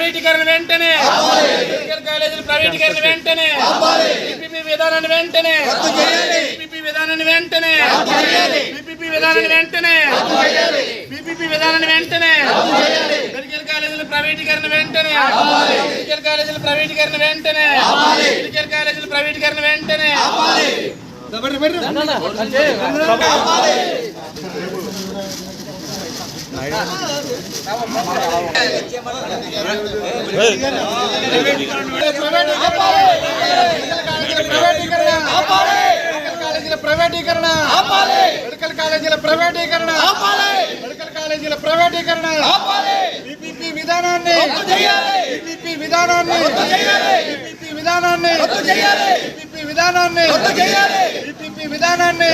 ప్రైవేటీకరణ వెంటనే. మెడికల్ కాలేజీల ప్రైవేటీకరణ వెంటనే. పిపిపి విధానాన్ని వెంటనే. పిపిపి విధానాన్ని వెంటనే. పిపిపి విధానాన్ని వెంటనే. పిపిపి విధానాన్ని వెంటనే. మెడికల్ కాలేజీల ప్రైవేటీకరణ వెంటనే. మెడికల్ కాలేజీల ప్రైవేటీకరణ వెంటనే. మెడికల్ కాలేజీల ప్రైవేటీకరణ వెంటనే. ప్రైవేటీకరణ మెడికల్ కాలేజీల ప్రైవేటీకరణ మెడికల్ కాలేజీల ప్రైవేటీకరణ పిపిపి విధానాన్ని పిపిపి విధానాన్ని పిపిపి విధానాన్ని పిపిపి విధానాన్ని విధానాన్ని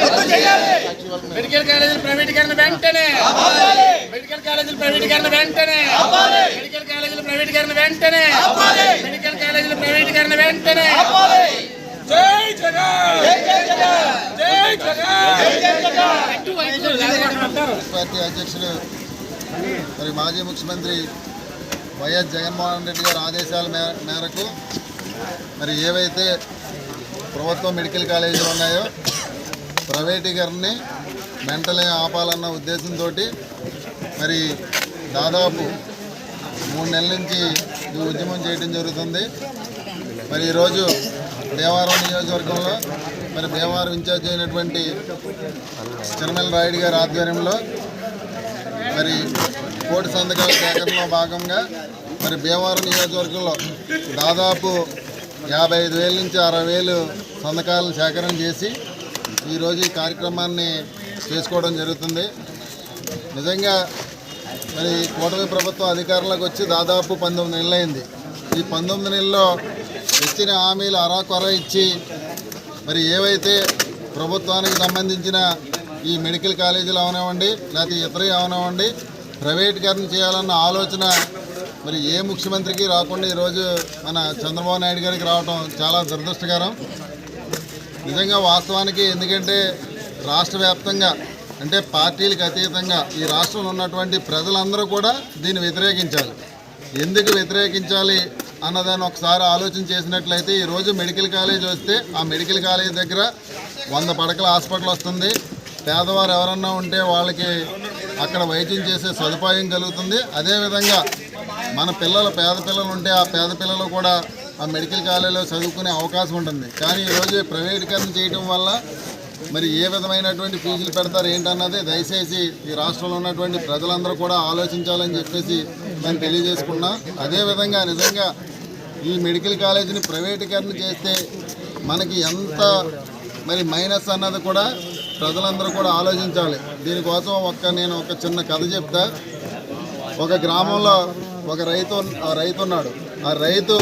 మెడికల్ కాలేజీల ప్రైవేటీకరణ వెంటనే. మెడికల్ కాలేజీల ప్రైవేటీకరణ వెంటనే. మెడికల్ కాలేజీల ప్రైవేటీకరణ వెంటనే. మెడికల్ కాలేజీల ప్రైవేటీకరణ వెంటనే. జై జగన్. జై జగన్. జై జగన్. పార్టీ అధ్యక్షులు మరి మాజీ ముఖ్యమంత్రి వైఎస్ జగన్మోహన్ రెడ్డి గారి ఆదేశాల మేరకు మరి ఏవైతే ప్రభుత్వ మెడికల్ కాలేజీలు ఉన్నాయో ప్రైవేటీకరణని వెంటనే ఆపాలన్న ఉద్దేశంతో మరి దాదాపు మూడు నెలల నుంచి ఈ ఉద్యమం చేయడం జరుగుతుంది. మరి ఈరోజు భీమవరం నియోజకవర్గంలో మరి భీమవరం ఇన్ఛార్జ్ అయినటువంటి చిరమల రాయుడు గారి ఆధ్వర్యంలో మరి కోటి సంతకాల సేకరణలో భాగంగా మరి భీమవరం నియోజకవర్గంలో దాదాపు యాభై ఐదు వేల నుంచి అరవై వేలు సంతకాలను సేకరణ చేసి ఈరోజు ఈ కార్యక్రమాన్ని చేసుకోవడం జరుగుతుంది. నిజంగా మరి కూటమి ప్రభుత్వం అధికారంలోకి వచ్చి దాదాపు పంతొమ్మిది నెలలు అయింది ఈ పంతొమ్మిది నెలల్లో ఇచ్చిన హామీలు అరాకొర ఇచ్చి మరి ఏవైతే ప్రభుత్వానికి సంబంధించిన ఈ మెడికల్ కాలేజీలు అవనివ్వండి లేకపోతే ఇతర అవనివ్వండి ప్రైవేటీకరణ చేయాలన్న ఆలోచన మరి ఏ ముఖ్యమంత్రికి రాకుండా ఈరోజు మన చంద్రబాబు నాయుడు గారికి రావడం చాలా దురదృష్టకరం. నిజంగా వాస్తవానికి ఎందుకంటే రాష్ట్ర వ్యాప్తంగా అంటే పార్టీలకు అతీతంగా ఈ రాష్ట్రంలో ఉన్నటువంటి ప్రజలందరూ కూడా దీన్ని వ్యతిరేకించాలి. ఎందుకు వ్యతిరేకించాలి అన్నదాన్ని ఒకసారి ఆలోచన చేసినట్లయితే ఈరోజు మెడికల్ కాలేజ్ వస్తే ఆ మెడికల్ కాలేజ్ దగ్గర వంద పడకల హాస్పిటల్ వస్తుంది. పేదవారు ఎవరన్నా ఉంటే వాళ్ళకి అక్కడ వైద్యం చేసే సదుపాయం కలుగుతుంది. అదేవిధంగా మన పిల్లలు పేద పిల్లలు ఉంటే ఆ పేద పిల్లలు కూడా ఆ మెడికల్ కాలేజీలో చదువుకునే అవకాశం ఉంటుంది. కానీ ఈరోజు ప్రైవేటీకరణ చేయడం వల్ల మరి ఏ విధమైనటువంటి ఫీజులు పెడతారు ఏంటన్నది దయచేసి ఈ రాష్ట్రంలో ఉన్నటువంటి ప్రజలందరూ కూడా ఆలోచించాలని చెప్పేసి నేను తెలియజేసుకున్నా అదేవిధంగా నిజంగా ఈ మెడికల్ కాలేజీని ప్రైవేటీకరణ చేస్తే మనకి ఎంత మరి మైనస్ అన్నది కూడా ప్రజలందరూ కూడా ఆలోచించాలి. దీనికోసం ఒక్క నేను ఒక చిన్న కథ చెప్తా. ఒక గ్రామంలో ఒక రైతు ఆ రైతు ఉన్నాడు. ఆ రైతు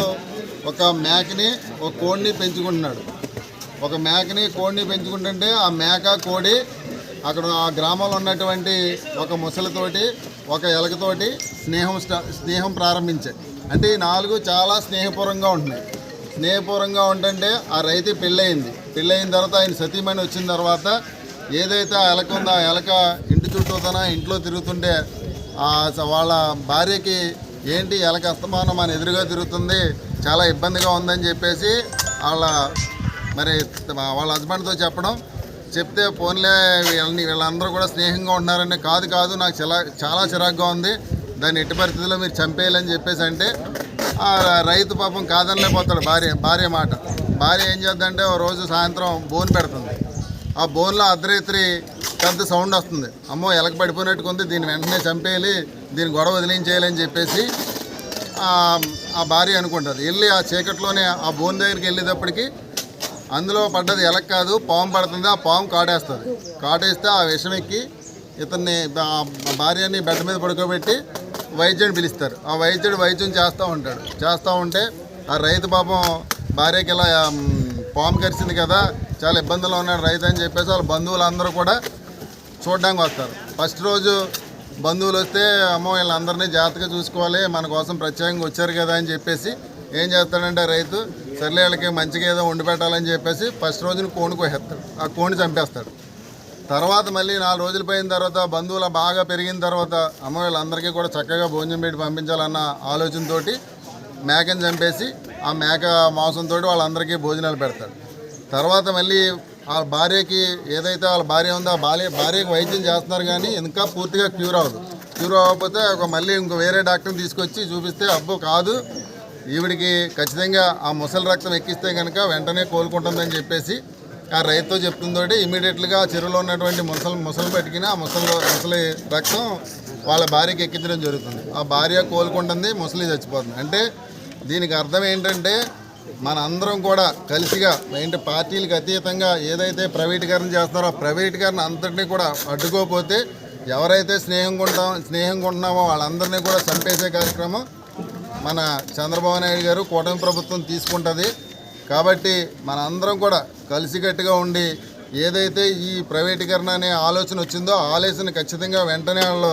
ఒక మేకని ఒక కోడిని పెంచుకుంటున్నాడు. ఒక మేకని కోడిని పెంచుకుంటుంటే ఆ మేక కోడి అక్కడ ఆ గ్రామంలో ఉన్నటువంటి ఒక ముసలితోటి ఒక ఎలకతోటి స్నేహం స్నేహం ప్రారంభించాయి అంటే ఈ నాలుగు చాలా స్నేహపూర్వంగా ఉంటున్నాయి. స్నేహపూర్వంగా ఉంటుంటే ఆ రైతు పెళ్ళయింది. పెళ్ళయిన తర్వాత ఆయన సతీమణి వచ్చిన తర్వాత ఏదైతే ఆ ఎలక ఉందో ఆ ఎలక ఇంటి చుట్టూ తన ఇంట్లో తిరుగుతుంటే వాళ్ళ భార్యకి ఏంటి ఎలక అస్తమానం మన ఎదురుగా తిరుగుతుంది చాలా ఇబ్బందిగా ఉందని చెప్పేసి వాళ్ళ మరి వాళ్ళ హస్బెండ్తో చెప్పడం. చెప్తే ఫోన్లే వీళ్ళని వీళ్ళందరూ కూడా స్నేహంగా ఉంటున్నారని కాదు కాదు నాకు చాలా చాలా చిరాగ్గా ఉంది. దాన్ని ఎట్టి పరిస్థితుల్లో మీరు చంపేయాలని చెప్పేసి అంటే ఆ రైతు పాపం కాదనలేకపోతాడు భార్య భార్య మాట. భార్య ఏం చేద్దంటే ఓ రోజు సాయంత్రం బోన్ పెడుతుంది. ఆ బోన్లో అర్ధరాత్రి పెద్ద సౌండ్ వస్తుంది. అమ్మో ఎలక పడిపోయినట్టుకుంది దీన్ని వెంటనే చంపేయాలి దీన్ని గొడవ వదిలించేయాలని చెప్పేసి ఆ భార్య అనుకుంటుంది. వెళ్ళి ఆ చీకట్లోనే ఆ బోన్ దగ్గరికి వెళ్ళేటప్పటికి అందులో పడ్డది ఎలక్ కాదు పాము పడుతుంది ఆ పాము కాటేస్తుంది. కాటేస్తే ఆ విషం ఎక్కి ఇతన్ని భార్యని బెడ్ మీద పడుకోబెట్టి వైద్యుని పిలుస్తారు. ఆ వైద్యుడు వైద్యం చేస్తూ ఉంటాడు. చేస్తూ ఉంటే ఆ రైతు పాపం భార్యకి ఇలా పాము కరిచింది కదా చాలా ఇబ్బందులు ఉన్నాడు రైతు అని చెప్పేసి వాళ్ళ బంధువులందరూ కూడా చూడడానికి వస్తారు. ఫస్ట్ రోజు బంధువులు వస్తే అమ్మో వీళ్ళందరినీ జాగ్రత్తగా చూసుకోవాలి మన కోసం ప్రత్యేకంగా వచ్చారు కదా అని చెప్పేసి ఏం చేస్తాడంటే రైతు సర్లే వీళ్ళకి మంచిగా ఏదో వండి పెట్టాలని చెప్పేసి ఫస్ట్ రోజున కోణి కోసేస్తాడు. ఆ కోణి చంపేస్తాడు. తర్వాత మళ్ళీ నాలుగు రోజులు పోయిన తర్వాత బంధువులు బాగా పెరిగిన తర్వాత అమ్మ వీళ్ళందరికీ కూడా చక్కగా భోజనం పెట్టి పంపించాలన్న ఆలోచనతో మేకను చంపేసి ఆ మేక మాంసంతో వాళ్ళందరికీ భోజనాలు పెడతాడు. తర్వాత మళ్ళీ ఆ భార్యకి ఏదైతే వాళ్ళ భార్య ఉందో ఆ భార్య భార్యకి వైద్యం చేస్తున్నారు కానీ ఇంకా పూర్తిగా క్యూర్ అవ్వదు. క్యూర్ అవ్వకపోతే ఒక మళ్ళీ ఇంకో వేరే డాక్టర్ని తీసుకొచ్చి చూపిస్తే అబ్బో కాదు. ఈవిడికి ఖచ్చితంగా ఆ ముసలి రక్తం ఎక్కిస్తే కనుక వెంటనే కోలుకుంటుందని చెప్పేసి ఆ రైతుతో చెప్తుందోటి ఇమీడియట్గా చెరువులో ఉన్నటువంటి ముసలి ముసలి పట్టుకుని ఆ ముసలి ముసలి రక్తం వాళ్ళ భార్యకి ఎక్కించడం జరుగుతుంది. ఆ భార్య కోలుకుంటుంది ముసలి చచ్చిపోతుంది. అంటే దీనికి అర్థం ఏంటంటే మన అందరం కూడా కలిసిగా ఏంటి పార్టీలకు అతీతంగా ఏదైతే ప్రైవేటీకరణ చేస్తున్నారో ఆ ప్రైవేటీకరణ అంతటినీ కూడా అడ్డుకోపోతే ఎవరైతే స్నేహంగా ఉంటాం స్నేహంగా ఉంటున్నామో వాళ్ళందరినీ కూడా చంపేసే కార్యక్రమం మన చంద్రబాబు నాయుడు గారు కూటమి ప్రభుత్వం తీసుకుంటుంది. కాబట్టి మన అందరం కూడా కలిసికట్టుగా ఉండి ఏదైతే ఈ ప్రైవేటీకరణ అనే ఆలోచన వచ్చిందో ఆలోచన ఖచ్చితంగా వెంటనే వాళ్ళు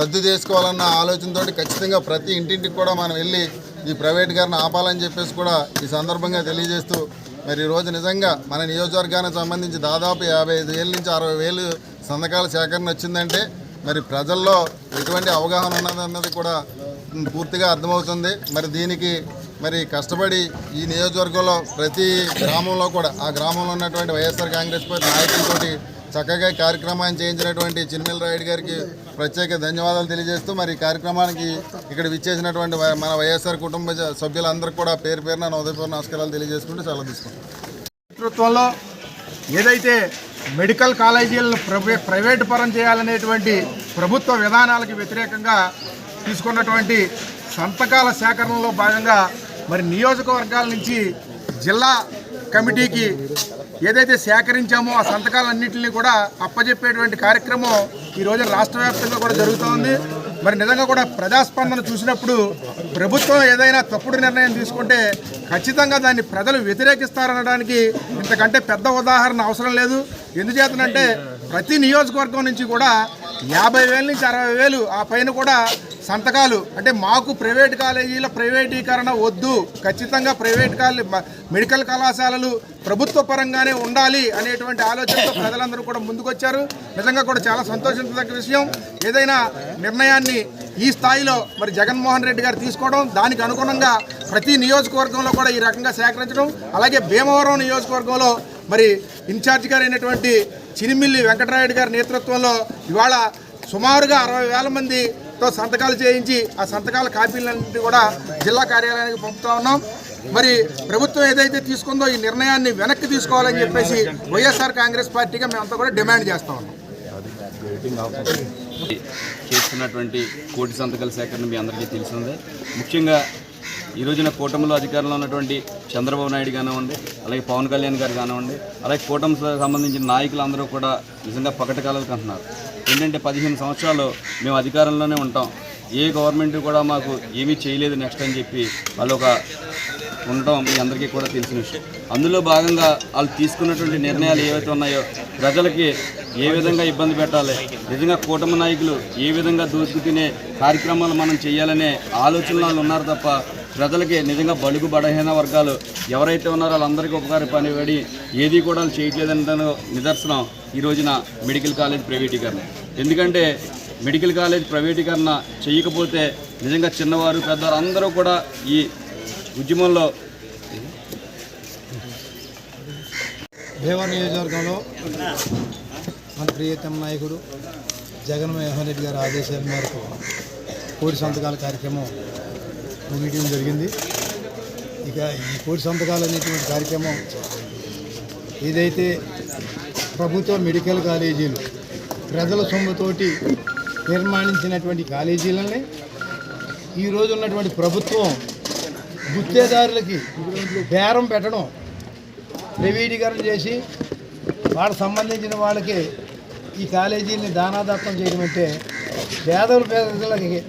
రద్దు చేసుకోవాలన్న ఆలోచనతోటి ఖచ్చితంగా ప్రతి ఇంటింటికి కూడా మనం వెళ్ళి ఈ ప్రైవేటీకరణ ఆపాలని చెప్పేసి కూడా ఈ సందర్భంగా తెలియజేస్తూ మరి ఈరోజు నిజంగా మన నియోజకవర్గానికి సంబంధించి దాదాపు యాభై ఐదు వేల నుంచి అరవై వేలు సంతకాల సేకరణ వచ్చిందంటే మరి ప్రజల్లో ఎటువంటి అవగాహన ఉన్నదన్నది కూడా పూర్తిగా అర్థమవుతుంది. మరి దీనికి మరి కష్టపడి ఈ నియోజకవర్గంలో ప్రతి గ్రామంలో కూడా ఆ గ్రామంలో ఉన్నటువంటి వైఎస్ఆర్ కాంగ్రెస్ పార్టీ నాయకులతోటి చక్కగా కార్యక్రమాన్ని చేయించినటువంటి చిన్మిల్ రాయుడు గారికి ప్రత్యేక ధన్యవాదాలు తెలియజేస్తూ మరి కార్యక్రమానికి ఇక్కడ విచ్చేసినటువంటి మన వైఎస్ఆర్ కుటుంబ సభ్యులందరికీ కూడా పేరు పేరున నా నమస్కారాలు తెలియజేసుకుంటూ సెలవు తీసుకుంటాం నేతృత్వంలో ఏదైతే మెడికల్ కాలేజీలను ప్రవే ప్రైవేటు పరం చేయాలనేటువంటి ప్రభుత్వ విధానాలకు వ్యతిరేకంగా తీసుకున్నటువంటి సంతకాల సేకరణలో భాగంగా మరి నియోజకవర్గాల నుంచి జిల్లా కమిటీకి ఏదైతే సేకరించామో ఆ సంతకాలన్నింటినీ కూడా అప్పజెప్పేటువంటి కార్యక్రమం ఈ రోజు రాష్ట్ర వ్యాప్తంగా కూడా జరుగుతోంది మరి నిజంగా కూడా ప్రజాస్పందన చూసినప్పుడు ప్రభుత్వం ఏదైనా తప్పుడు నిర్ణయం తీసుకుంటే ఖచ్చితంగా దాన్ని ప్రజలు వ్యతిరేకిస్తారనడానికి ఇంతకంటే పెద్ద ఉదాహరణ అవసరం లేదు. ఎందుచేతనంటే ప్రతి నియోజకవర్గం నుంచి కూడా యాభై వేల నుంచి అరవై వేలు ఆ పైన కూడా సంతకాలు. అంటే మాకు ప్రైవేట్ కాలేజీల ప్రైవేటీకరణ వద్దు. ఖచ్చితంగా ప్రైవేట్ కాలే మెడికల్ కళాశాలలు ప్రభుత్వ పరంగానే ఉండాలి అనేటువంటి ఆలోచనతో ప్రజలందరూ కూడా ముందుకొచ్చారు. నిజంగా కూడా చాలా సంతోషించదగ్గ విషయం. ఏదైనా నిర్ణయాన్ని ఈ స్థాయిలో మరి జగన్మోహన్ రెడ్డి గారు తీసుకోవడం దానికి అనుగుణంగా ప్రతి నియోజకవర్గంలో కూడా ఈ రకంగా సేకరించడం అలాగే భీమవరం నియోజకవర్గంలో మరి ఇన్ఛార్జ్ గారు అయినటువంటి చినిమిల్లి వెంకటరాయుడు గారి నేతృత్వంలో ఇవాళ సుమారుగా అరవై వేల మంది తో సంతకాలు చేయించి ఆ సంతకాల కాపీలన్నింటి కూడా జిల్లా కార్యాలయానికి పంపుతా ఉన్నాం. మరి ప్రభుత్వం ఏదైతే తీసుకుందో ఈ నిర్ణయాన్ని వెనక్కి తీసుకోవాలని చెప్పేసి వైఎస్ఆర్ కాంగ్రెస్ పార్టీగా మేమంతా కూడా డిమాండ్ చేస్తా ఉన్నాం. చేస్తున్నటువంటి కోటి సంతకాల సేకరణ మీ అందరికీ తెలిసిందే. ముఖ్యంగా ఈ రోజున కూటమిలో అధికారంలో ఉన్నటువంటి చంద్రబాబు నాయుడు కానివ్వండి అలాగే పవన్ కళ్యాణ్ గారు కానివ్వండి అలాగే కూటమికి సంబంధించిన నాయకులందరూ కూడా నిజంగా పకటకాలకు అంటున్నారు ఏంటంటే పదిహేను సంవత్సరాలు మేము అధికారంలోనే ఉంటాం. ఏ గవర్నమెంట్ కూడా మాకు ఏమీ చేయలేదు నెక్స్ట్ అని చెప్పి వాళ్ళు ఒక ఉండటం మీ అందరికీ కూడా తెలిసిన విషయం. అందులో భాగంగా వాళ్ళు తీసుకున్నటువంటి నిర్ణయాలు ఏవైతే ఉన్నాయో ప్రజలకి ఏ విధంగా ఇబ్బంది పెట్టాలి నిజంగా కూటమి నాయకులు ఏ విధంగా దూసుకు తినే కార్యక్రమాలు మనం చేయాలనే ఆలోచనలు వాళ్ళు ఉన్నారు తప్ప ప్రజలకి నిజంగా బడుగు బలహీన వర్గాలు ఎవరైతే ఉన్నారో వాళ్ళందరికీ ఉపకార పనిపడి ఏది కూడా వాళ్ళు నిదర్శనం ఈ రోజున మెడికల్ కాలేజ్ ప్రైవేటీకరణ. ఎందుకంటే మెడికల్ కాలేజ్ ప్రైవేటీకరణ చేయకపోతే నిజంగా చిన్నవారు పెద్దవారు అందరూ కూడా ఈ ఉద్యమంలో భీమవరం నియోజకవర్గంలో మన ప్రియతమ నాయకుడు జగన్మోహన్ రెడ్డి గారి ఆదేశాల మేరకు కోడి సంతకాల కార్యక్రమం ముగియడం జరిగింది. ఇక ఈ కోటి సంతకాలు అనేటువంటి కార్యక్రమం ఏదైతే ప్రభుత్వ మెడికల్ కాలేజీలు ప్రజల సొమ్ముతోటి నిర్మాణించినటువంటి కాలేజీలని ఈరోజు ఉన్నటువంటి ప్రభుత్వం గుత్తేదారులకి బేరం పెట్టడం ప్రైవేటీకరణ చేసి వాళ్ళకి సంబంధించిన వాళ్ళకి ఈ కాలేజీని దానాదత్తం చేయడం అంటే పేదలు పేదలకి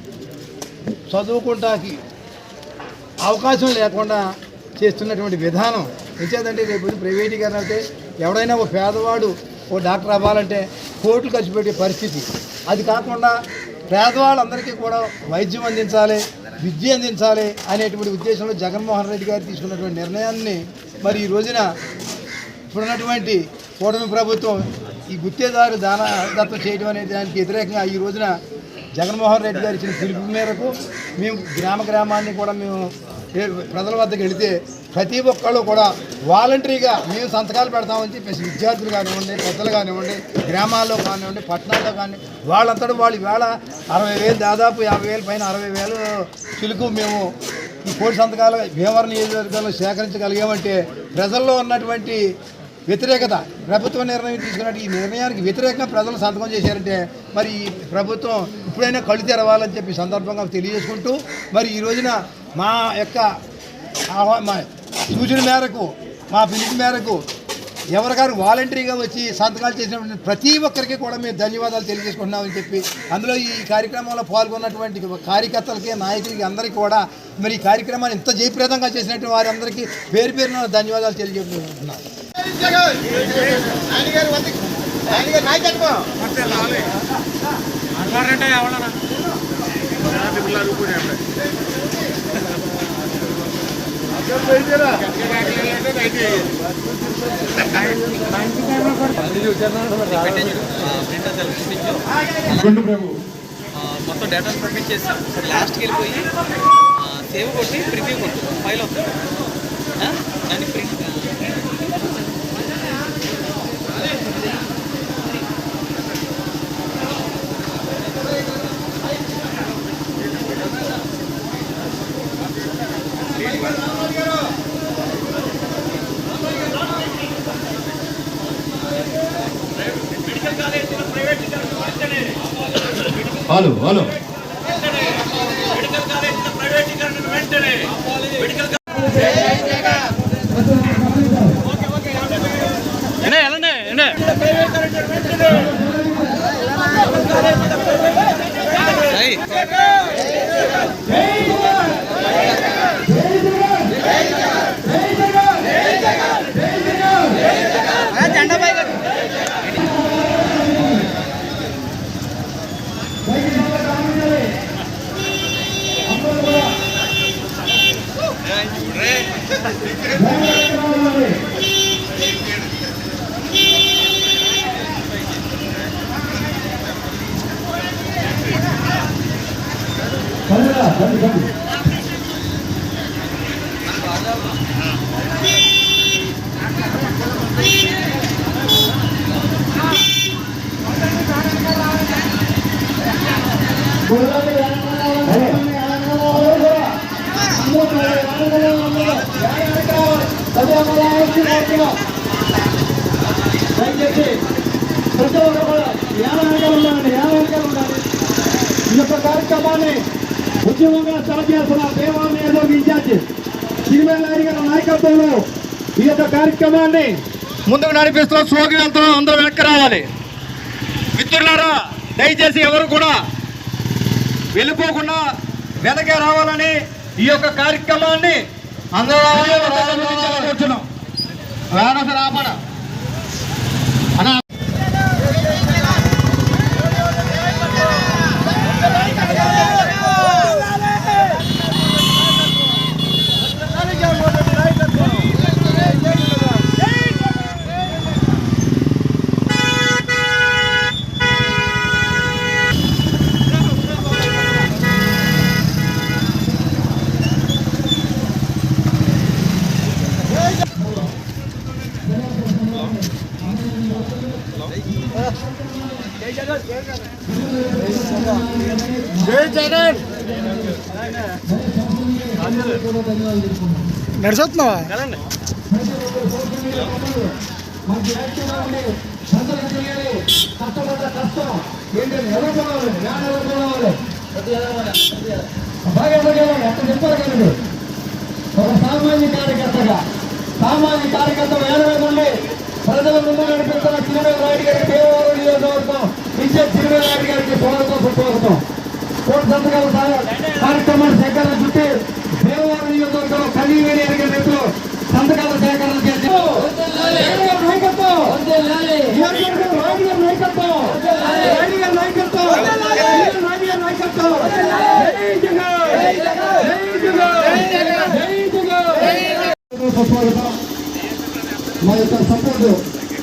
చదువుకుంటాకి అవకాశం లేకుండా చేస్తున్నటువంటి విధానం. ఇచ్చేదంటే రేపు ప్రైవేటీకరణ అయితే ఎవడైనా ఒక పేదవాడు ఓ డాక్టర్ అవ్వాలంటే కోట్లు ఖర్చు పెట్టే పరిస్థితి. అది కాకుండా పేదవాళ్ళందరికీ కూడా వైద్యం అందించాలి విద్య అందించాలి అనేటువంటి ఉద్దేశంలో జగన్మోహన్ రెడ్డి గారు తీసుకున్నటువంటి నిర్ణయాన్ని మరి ఈ రోజున ఇప్పుడున్నటువంటి కూటమి ప్రభుత్వం ఈ గుత్తేదారు దాన దత్తం చేయడం అనే దానికి వ్యతిరేకంగా ఈ రోజున జగన్మోహన్ రెడ్డి గారు ఇచ్చిన పిలుపు మేరకు మేము గ్రామ గ్రామాన్ని కూడా మేము ప్రజల వద్దకు వెళితే ప్రతి ఒక్కళ్ళు కూడా వాలంటరీగా మేము సంతకాలు పెడతామని చెప్పేసి విద్యార్థులు కానివ్వండి పెద్దలు కానివ్వండి గ్రామాల్లో కానివ్వండి పట్టణాల్లో కానీ వాళ్ళంతటా వాళ్ళు వేళ అరవై వేలు దాదాపు యాభై వేలు పైన అరవై వేలు చిలుకు మేము ఈ కోటి సంతకాలు భీమవరం నియోజకవర్గంలో సేకరించగలిగామంటే ప్రజల్లో ఉన్నటువంటి వ్యతిరేకత. ప్రభుత్వ నిర్ణయం తీసుకున్నట్టు ఈ నిర్ణయానికి వ్యతిరేకంగా ప్రజలు సంతకం చేశారంటే మరి ప్రభుత్వం ఇప్పుడైనా కళ్ళు తెరవాలని చెప్పి సందర్భంగా తెలియజేసుకుంటూ మరి ఈ రోజున మా యొక్క ఆహ్వా మా సూచన మేరకు మా పిలుపు మేరకు ఎవరిగారు వాలంటరీగా వచ్చి సంతకాలు చేసినటువంటి ప్రతి ఒక్కరికి కూడా మేము ధన్యవాదాలు తెలియజేసుకుంటున్నామని చెప్పి అందులో ఈ కార్యక్రమంలో పాల్గొన్నటువంటి కార్యకర్తలకి నాయకులకి అందరికీ కూడా మరి ఈ కార్యక్రమాన్ని ఇంత జయప్రదంగా చేసినటువంటి వారందరికీ పేరు పేరున ధన్యవాదాలు తెలియజేసుకుంటున్నాను. మొత్తం డేటా పంపించేసాం లాస్ట్కి వెళ్ళిపోయి సేవ్ కొట్టి ప్రివ్యూ కొట్టు ఫైల్ అవుతుంది. దాన్ని ప్రింట్ ఈ యొక్క కార్యక్రమాన్ని ఉద్యమంగా స్టార్ట్ చేస్తున్న దేవాన్ని నియోజకవర్గ ఇన్ఛార్జ్ సిరిమేల గారి నాయకత్వంలో ఈ యొక్క కార్యక్రమాన్ని ముందుకు నడిపిస్తున్న స్లోగన్లతో అందరూ వెనక్కి రావాలి. మిత్రులారా దయచేసి ఎవరు కూడా వెళ్ళిపోకుండా వెనకే రావాలని ఈ యొక్క కార్యక్రమాన్ని అందరూ కూర్చున్నాం. రానస రాపడ నడిచొస్తున్నావా ఒక సామాన్య కార్యకర్తగా సామాన్య కార్యకర్త వేలవేదండి ప్రజల ముందు నడిపిస్తున్న చిరువేల నాయుడు గారికి దేవవరం నియోజకవర్గం ఇన్ఛార్జ్ చిరువేల నాయుడు గారికి స్వాగతం. సుస్వాగతం కోటి సంతకాల కార్యక్రమాన్ని సేకరణ చుట్టి దేవాలయ నియోజకవర్గంలో కనీవేని ఎరిగిన నేతలు సంతకాల సేకరణ చేసి నాయకత్వం నాయకత్వం మా యొక్క సపోర్టు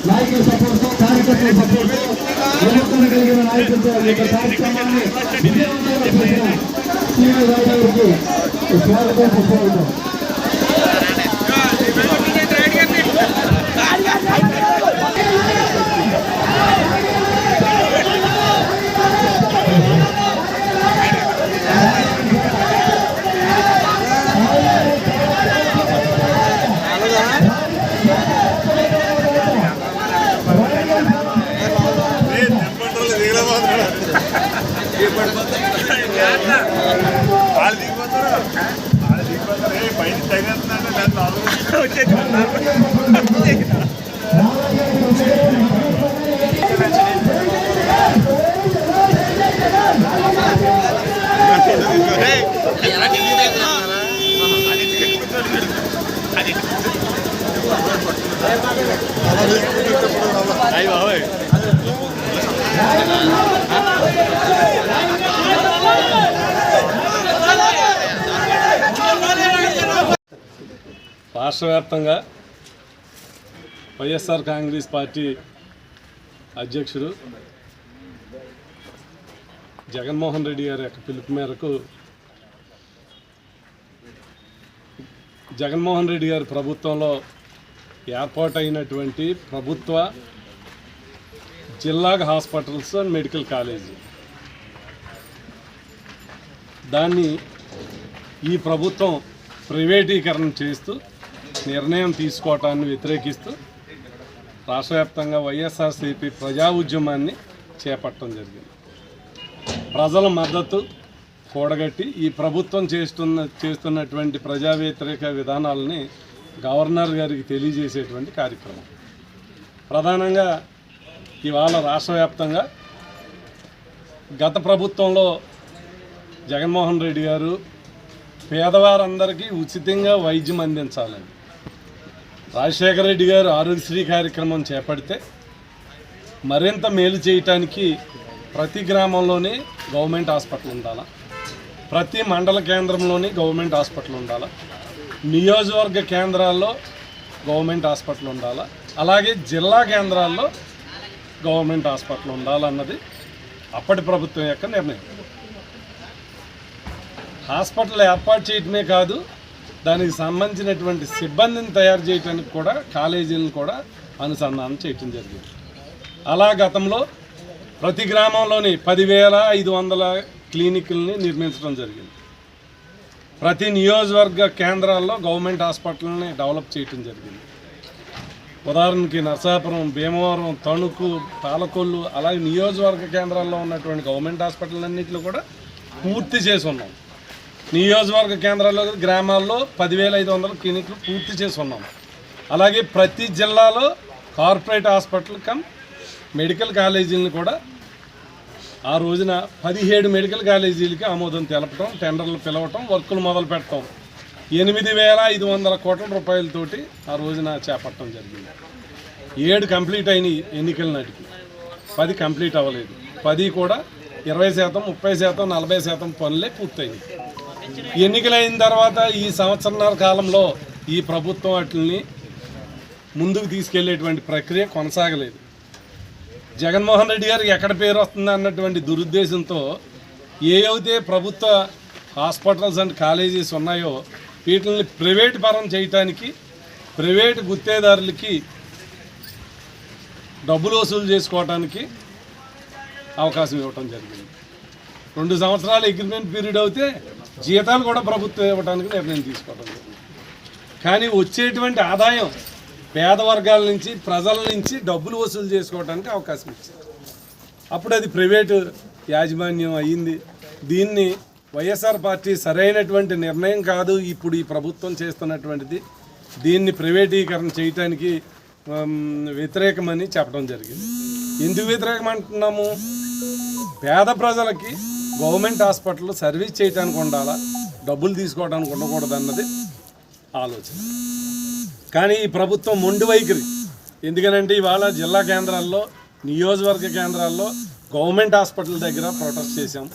నాయకుల సపోర్టు కార్యకర్తల సపోర్టు నమ్మకం కలిగిన నాయకులతో ఈ యొక్క కార్యక్రమాన్ని విజయవంతంగా చేసిన శ్రీనివాసరావు గారికి Esperando por స్వాగతం సుస్వాగతం రాష్ట్ర రాష్ట్రవ్యాప్తంగా వైఎస్ఆర్ కాంగ్రెస్ పార్టీ అధ్యక్షుడు జగన్మోహన్ రెడ్డి గారి యొక్క పిలుపు మేరకు జగన్మోహన్ రెడ్డి గారి ప్రభుత్వంలో ఏర్పాటైనటువంటి ప్రభుత్వ జిల్లా హాస్పిటల్స్ అండ్ మెడికల్ కాలేజీ. దాన్ని ఈ ప్రభుత్వం ప్రైవేటీకరణ చేస్తూ నిర్ణయం తీసుకోవటాన్ని వ్యతిరేకిస్తూ రాష్ట్ర వ్యాప్తంగా వైఎస్ఆర్సీపీ ప్రజా ఉద్యమాన్ని చేపట్టడం జరిగింది. ప్రజల మద్దతు కూడగట్టి ఈ ప్రభుత్వం చేస్తున్న చేస్తున్నటువంటి ప్రజా వ్యతిరేక విధానాలని గవర్నర్ గారికి తెలియజేసేటువంటి కార్యక్రమం. ప్రధానంగా ఇవాళ రాష్ట్ర వ్యాప్తంగా గత ప్రభుత్వంలో జగన్మోహన్ రెడ్డి గారు పేదవారందరికీ ఉచితంగా వైద్యం అందించాలని రాజశేఖర రెడ్డి గారు ఆరోగ్యశ్రీ కార్యక్రమం చేపడితే మరింత మేలు చేయటానికి ప్రతి గ్రామంలోనే గవర్నమెంట్ హాస్పిటల్ ఉండాలా? ప్రతి మండల కేంద్రంలోని గవర్నమెంట్ హాస్పిటల్ ఉండాలా? నియోజకవర్గ కేంద్రాల్లో గవర్నమెంట్ హాస్పిటల్ ఉండాలా? అలాగే జిల్లా కేంద్రాల్లో గవర్నమెంట్ హాస్పిటల్ ఉండాలన్నది అప్పటి ప్రభుత్వం యొక్క నిర్ణయం. హాస్పిటల్ ఏర్పాటు చేయటమే కాదు దానికి సంబంధించినటువంటి సిబ్బందిని తయారు చేయడానికి కూడా కాలేజీలను కూడా అనుసంధానం చేయటం జరిగింది. అలా గతంలో ప్రతి గ్రామంలోని పదివేల ఐదు వందల క్లినిక్లని నిర్మించడం జరిగింది. ప్రతి నియోజకవర్గ కేంద్రాల్లో గవర్నమెంట్ హాస్పిటల్ని డెవలప్ చేయటం జరిగింది. ఉదాహరణకి నరసాపురం భీమవరం తణుకు పాలకొల్లు అలాగే నియోజకవర్గ కేంద్రాల్లో ఉన్నటువంటి గవర్నమెంట్ హాస్పిటల్ అన్నింటిలో కూడా పూర్తి చేసి ఉన్నాం నియోజకవర్గ కేంద్రాల్లో గ్రామాల్లో పదివేల ఐదు వందల క్లినిక్లు పూర్తి చేసి ఉన్నాం అలాగే ప్రతి జిల్లాలో కార్పొరేట్ హాస్పిటల్ కమ్ మెడికల్ కాలేజీలను కూడా ఆ రోజున పదిహేడు మెడికల్ కాలేజీలకి ఆమోదం తెలపటం టెండర్లు పిలవటం వర్కులు మొదలు పెట్టడం ఎనిమిది వేల ఐదు వందల కోట్ల రూపాయలతోటి ఆ రోజున చేపట్టడం జరిగింది. ఏడు కంప్లీట్ అయినాయి ఎన్నికల నాటికి. పది కంప్లీట్ అవ్వలేదు. పది కూడా ఇరవై శాతం ముప్పై శాతం నలభై శాతం పనులే పూర్తయినాయి. ఎన్నికలైన తర్వాత ఈ సంవత్సరాల కాలంలో ఈ ప్రభుత్వం వాటిని ముందుకు తీసుకెళ్ళేటువంటి ప్రక్రియ కొనసాగలేదు. జగన్మోహన్ రెడ్డి గారికి ఎక్కడ పేరు వస్తుంది అన్నటువంటి దురుద్దేశంతో ఏవైతే ప్రభుత్వ హాస్పిటల్స్ అండ్ కాలేజీస్ ఉన్నాయో వీటిని ప్రైవేట్ పరం చేయటానికి ప్రైవేట్ గుత్తేదారులకి డబ్బులు వసూలు చేసుకోవటానికి అవకాశం ఇవ్వటం జరిగింది. రెండు సంవత్సరాల అగ్రిమెంట్ పీరియడ్ అయితే జీతాలు కూడా ప్రభుత్వం ఇవ్వడానికి నిర్ణయం తీసుకోవడం కానీ వచ్చేటువంటి ఆదాయం పేద వర్గాల నుంచి ప్రజల నుంచి డబ్బులు వసూలు చేసుకోవడానికి అవకాశం ఇచ్చింది. అప్పుడు అది ప్రైవేటు యాజమాన్యం అయ్యింది. దీన్ని వైఎస్ఆర్ పార్టీ సరైనటువంటి నిర్ణయం కాదు ఇప్పుడు ఈ ప్రభుత్వం చేస్తున్నటువంటిది. దీన్ని ప్రైవేటీకరణ చేయటానికి వ్యతిరేకమని చెప్పడం జరిగింది. ఎందుకు వ్యతిరేకం అంటున్నాము? పేద ప్రజలకి గవర్నమెంట్ హాస్పిటల్ సర్వీస్ చేయడానికి ఉండాలా? డబ్బులు తీసుకోవడానికి ఉండకూడదు అన్నది ఆలోచన. కానీ ఈ ప్రభుత్వం మొండి వైఖరి. ఎందుకనంటే ఇవాళ జిల్లా కేంద్రాల్లో నియోజకవర్గ కేంద్రాల్లో గవర్నమెంట్ హాస్పిటల్ దగ్గర ప్రొటెస్ట్ చేశాం.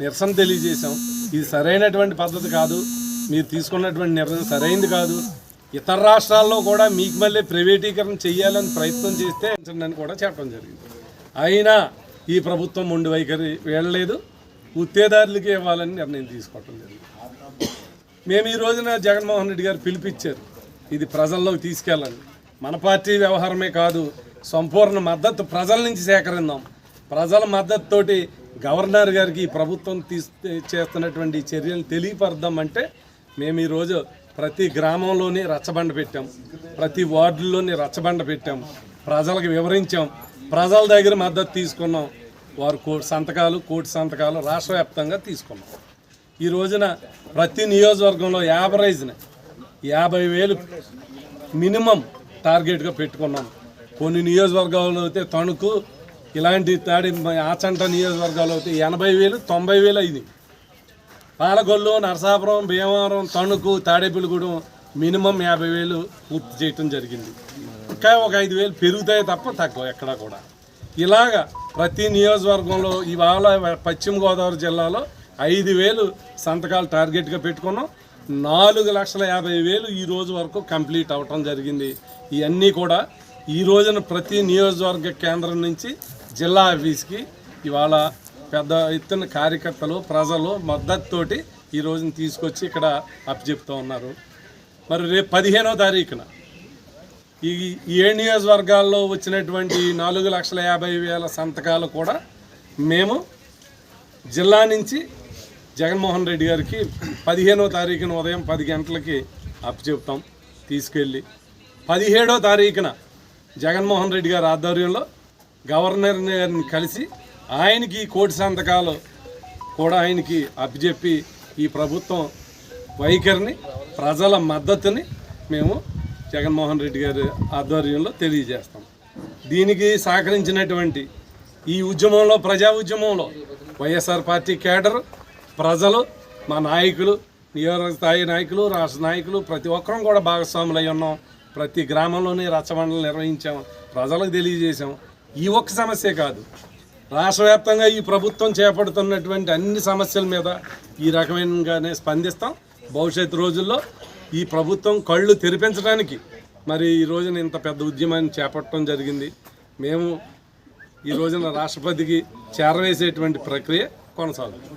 నిరసన తెలియజేశాం. ఇది సరైనటువంటి పద్ధతి కాదు. మీరు తీసుకున్నటువంటి నిర్ణయం సరైనది కాదు. ఇతర రాష్ట్రాల్లో కూడా మీకు మళ్ళీ ప్రైవేటీకరణ చేయాలని ప్రయత్నం చేస్తే అని కూడా చెప్పడం జరిగింది. అయినా ఈ ప్రభుత్వం మొండి వైఖరి వీడలేదు ఉత్తేదారులకి ఇవ్వాలని నిర్ణయం తీసుకోవటం జరిగింది. మేము ఈ రోజున జగన్మోహన్ రెడ్డి గారు పిలిపించారు ఇది ప్రజల్లోకి తీసుకెళ్ళండి. మన పార్టీ వ్యవహారమే కాదు సంపూర్ణ మద్దతు ప్రజల నుంచి సేకరిందాం ప్రజల మద్దతుతోటి గవర్నర్ గారికి ప్రభుత్వం తీస్ చేస్తున్నటువంటి చర్యలు తెలియపరదాం అంటే మేము ఈరోజు ప్రతి గ్రామంలోని రచ్చబండ పెట్టాం. ప్రతి వార్డుల్లోని రచ్చబండ పెట్టాం. ప్రజలకు వివరించాం. ప్రజల దగ్గర మద్దతు తీసుకున్నాం. వారు కోటి సంతకాలు కోటి సంతకాలు రాష్ట్ర వ్యాప్తంగా తీసుకున్నాం. ఈ రోజున ప్రతి నియోజకవర్గంలో యావరేజ్న యాభై వేలు మినిమం టార్గెట్గా పెట్టుకున్నాం. కొన్ని నియోజకవర్గాల్లో అయితే తణుకు ఇలాంటి తాడి ఆచంట నియోజకవర్గాల్లో అయితే ఎనభై వేలు తొంభై వేలు అయింది. పాలకొల్లు నరసాపురం భీమవరం తణుకు తాడేపల్లిగూడెం మినిమం యాభై వేలు పూర్తి చేయటం జరిగింది. ఇంకా ఒక ఐదు వేలు పెరుగుతాయి తప్ప తక్కువ ఎక్కడా కూడా. ఇలాగా ప్రతి నియోజకవర్గంలో ఇవాళ పశ్చిమ గోదావరి జిల్లాలో ఐదు వేలు సంతకాలు టార్గెట్గా పెట్టుకున్నాం. నాలుగు లక్షల యాభై వేలు ఈ రోజు వరకు కంప్లీట్ అవటం జరిగింది. ఇవన్నీ కూడా ఈ రోజున ప్రతి నియోజకవర్గ కేంద్రం నుంచి జిల్లా ఆఫీస్కి ఇవాళ పెద్ద ఎత్తున కార్యకర్తలు ప్రజలు మద్దతుతోటి ఈ రోజున తీసుకొచ్చి ఇక్కడ అప్పచెప్తూ ఉన్నారు. మరి రేపు పదిహేనో తారీఖున ఈ ఈ నియోజకవర్గాల్లో వచ్చినటువంటి నాలుగు లక్షల యాభై వేల సంతకాలు కూడా మేము జిల్లా నుంచి జగన్మోహన్ రెడ్డి గారికి పదిహేనో తారీఖున ఉదయం పది గంటలకి అప్పచెప్తాం తీసుకెళ్ళి. పదిహేడో తారీఖున జగన్మోహన్ రెడ్డి గారి ఆధ్వర్యంలో గవర్నర్ గారిని కలిసి ఆయనకి ఈ కోటి సంతకాలు కూడా ఆయనకి అప్పచెప్పి ఈ ప్రభుత్వం వైఖరిని ప్రజల మద్దతుని మేము జగన్మోహన్ రెడ్డి గారి ఆధ్వర్యంలో తెలియజేస్తాం. దీనికి సహకరించినటువంటి ఈ ఉద్యమంలో ప్రజా ఉద్యమంలో వైఎస్ఆర్ పార్టీ కేడర్ ప్రజలు మా నాయకులు నియోజక స్థాయి నాయకులు రాష్ట్ర నాయకులు ప్రతి ఒక్కరం కూడా భాగస్వాములై ఉన్నాం. ప్రతి గ్రామంలోనే రచ్చబండలు నిర్వహించాం. ప్రజలకు తెలియజేశాం. ఈ ఒక్క సమస్యే కాదు. రాష్ట్ర వ్యాప్తంగా ఈ ప్రభుత్వం చేపడుతున్నటువంటి అన్ని సమస్యల మీద ఈ రకమైనగానే స్పందిస్తాం. భవిష్యత్తు రోజుల్లో ఈ ప్రభుత్వం కళ్ళు తెరిపించడానికి. మరి ఈ రోజున ఇంత పెద్ద ఉద్యమాన్ని చేపట్టడం జరిగింది. మేము ఈ రోజున రాష్ట్రపతికి చేరవేసేటువంటి ప్రక్రియ కొనసాగుతుంది.